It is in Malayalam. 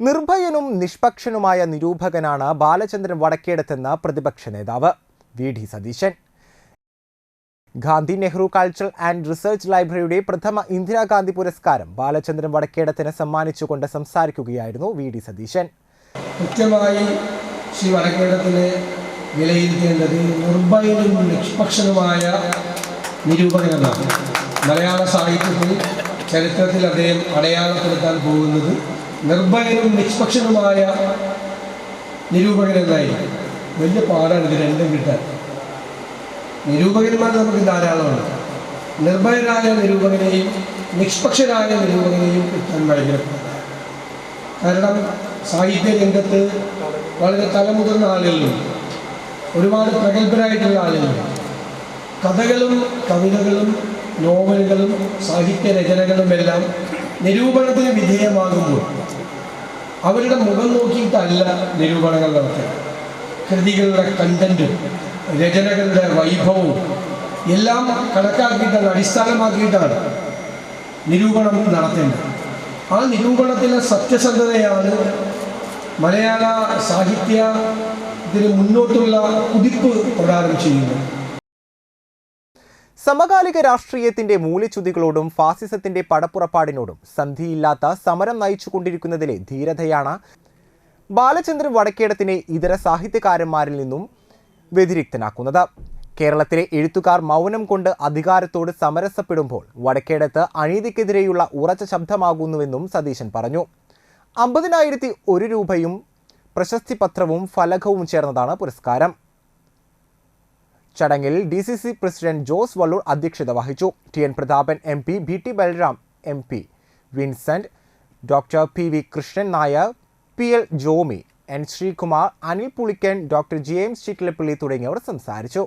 നിർഭയനും നിഷ്പക്ഷനുമായ നിരൂപകനാണ് ബാലചന്ദ്രൻ വടക്കേടത്തെന്ന പ്രതിപക്ഷ നേതാവ്. V. D. Satheesan. Gandhi Nehru cultural and research ലൈബ്രറിയുടെ പ്രഥമ ഇന്ദിരാഗാന്ധി പുരസ്കാരം ബാലചന്ദ്രൻ വടക്കേടത്തിന് സമ്മാനിച്ചുകൊണ്ട് സംസാരിക്കുകയായിരുന്നു വി. ഡി. സതീശൻ. കൃത്യമായി ശ്രീ വടക്കേടത്തിനെ വിലയിരുത്തേണ്ടത് നിർഭയനും നിഷ്പക്ഷനുമായ നിരൂപകനാണ് മലയാള സാഹിത്യത്തിൽ ചരിത്രത്തിൽ അദ്ദേഹം അടയാളപ്പെടുത്താൻ പോകുന്നത് നിർഭയനും നിഷ്പക്ഷനുമായ നിരൂപകനെന്നായി. വലിയ പാടാണ് ഇത് രണ്ടും കിട്ടാൻ. നിരൂപകന്മാർ നമുക്ക് ധാരാളമാണ് നിർഭയരായ നിരൂപകനെയും നിഷ്പക്ഷരായ നിരൂപകനെയും കിട്ടാൻ ഭയങ്കര. കാരണം സാഹിത്യ രംഗത്ത് വളരെ തലമുതിർന്ന ആളുകളുണ്ട് ഒരുപാട് പ്രഗത്ഭരായിട്ടുള്ള ആളുകളുണ്ട് കഥകളും കവിതകളും നോവലുകളും സാഹിത്യ രചനകളും എല്ലാം നിരൂപണത്തിന് വിധേയമാകുമ്പോൾ അവരുടെ മുഖം നോക്കിയിട്ടല്ല നിരൂപണങ്ങൾ നടത്തുക കൃതികളുടെ കണ്ടന്റ് രചനകളുടെ വൈഭവവും എല്ലാം കണക്കാക്കിയിട്ടാണ് അടിസ്ഥാനമാക്കിയിട്ടാണ് നിരൂപണം നടത്തേണ്ടത് ആ നിരൂപണത്തിലെ സത്യസന്ധതയാണ് മലയാള സാഹിത്യത്തിന് മുന്നോട്ടുള്ള കുതിപ്പ് പ്രദാനം ചെയ്യുന്നത്. സമകാലിക രാഷ്ട്രീയത്തിന്റെ മൂല്യച്യുതികളോടും ഫാസിസത്തിന്റെ പടപ്പുറപ്പാടിനോടും സന്ധിയില്ലാത്ത സമരം നയിച്ചുകൊണ്ടിരിക്കുന്നതിലെ ധീരതയാണ് ബാലചന്ദ്രൻ വടക്കേടത്തിനെ ഇതര സാഹിത്യകാരന്മാരിൽ നിന്നും വ്യതിരിക്തനാക്കുന്നത്. കേരളത്തിലെ എഴുത്തുകാർ മൗനം കൊണ്ട് അധികാരത്തോട് സമരസപ്പെടുമ്പോൾ വടക്കേടത്ത് അനീതിക്കെതിരെയുള്ള ഉറച്ച ശബ്ദമാകുന്നുവെന്നും സതീശൻ പറഞ്ഞു. അമ്പതിനായിരത്തി ഒരു രൂപയും പ്രശസ്തി പത്രവും ഫലകവും ചേർന്നതാണ് പുരസ്കാരം. ചടങ്ങിൽ D C C president Jose Vallur അധ്യക്ഷത വഹിച്ചു. T N Prathapan M P B T Balram M P Vincent doctor P V Krishnan Nair P L Jomy N Sreekumar Anil Pulikkan doctor G M Chittilappilly തുടങ്ങിയവർ സംസാരിച്ചു.